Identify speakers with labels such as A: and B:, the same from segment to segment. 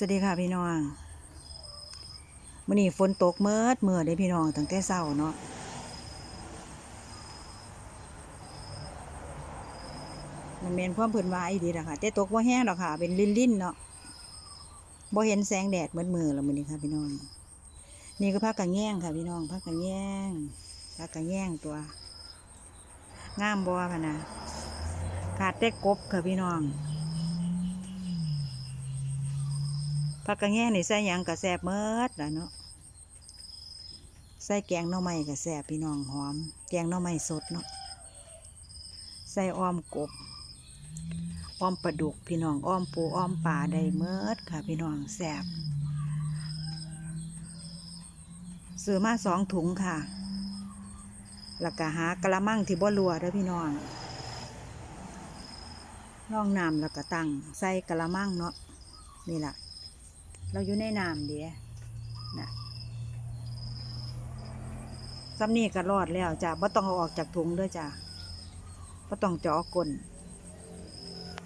A: สวัสดีค่ะพี่น้องมื่อนี้ฝนตกเมิดเมื่อได้พี่น้องตั้งแต่เช้าเนาะมันเมนความเพิ่นวาอีดีล่ะค่ะแต่ตกบ่แห้งดอกค่ะ เป็นลิ่นๆเนาะบ่เห็นแสงแดดเหมือนมือแล้วมื้อนี้ค่ะพี่น้อง นี่ก็พักกะแง่งค่ะ พี่น้องพักกะแง่งพักกะแง่งตัวงามบ่พะนะขาดแต่กบค่ะพี่น้อง ผักกระแง่นี่ใส่หยังกะแซบเมิดล่ะเนาะใส่แกงหน่อไม้กะแซบพี่น้องหอม แกงหน่อไม้สดเนาะใส่อ้อมกบอ้อมปลาดุกพี่น้องอ้อมปูอ้อมปลาได้เมิดค่ะ พี่น้องแซบซื้อมาสองถุงค่ะแล้วก็หากระมังที่บ่รัวเด้อพี่น้องร่องน้ำแล้วก็ตั้งใส่กระมังเนาะนี่แหละ เราอยู่ในน้ำเดียนะซ้ำนี่ก็รอดแล้วจ้ะบ่ต้องเอาออกจากถุงด้วยจ้ะบ่ต้องเจาะก้น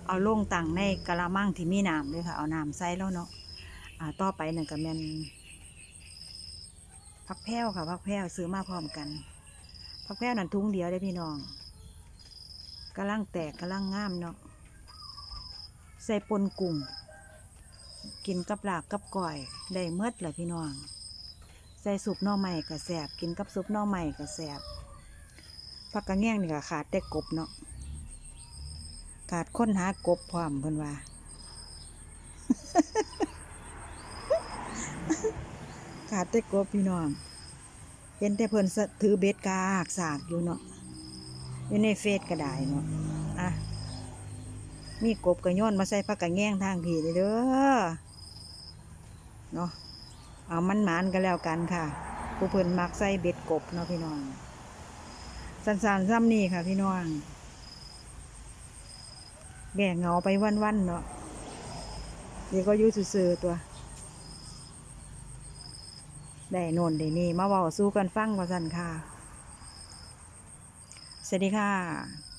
A: เอาลงตังในกะละมังที่มีน้ำเลยค่ะ เอาน้ำใส่แล้วเนาะอ่าต่อไปหนั่นก็แมนพักแพ้วค่ะพักแพ้วซื้อมาพร้อมกันพักแพ้วนั่นถุงเดียวได้พี่น้องกำลังแตกกำลังงามเนาะใส่ปนกุ้ง กินกับลาบกับก่อยได้เมดเลยพี่น้อง ใส่ซุปน่อไม้ก็แสบกินกับซุปน่อไม้ก็แสบผักกระแง่งนี่ก็ขาดแต่กบเนาะขาดค้นหากบพร้อมเพิ่นว่า ขาดแต่กบพี่น้องเห็นแต่เพิ่นถือเบ็ดกากสากอยู่เนาะอยู่ในเฟซก็ได้เนาะอะมีกบกระย้อนมาใส่ผักกระแง่งทางผีเด้อ เนาะเอามันหมานกันแล้วกันค่ะ ผู้เพิ่นมักใส่เบ็ดกบเนาะพี่น้องสันสานซ้ำนี่ค่ะพี่น้องแก่เงาไปวันๆเนาะเดี๋ยวก็ยู่ซื่อตัว ได้โนนได้นี่มาเว้าสู้กันฟังว่าสันค่ะ สวัสดีค่ะ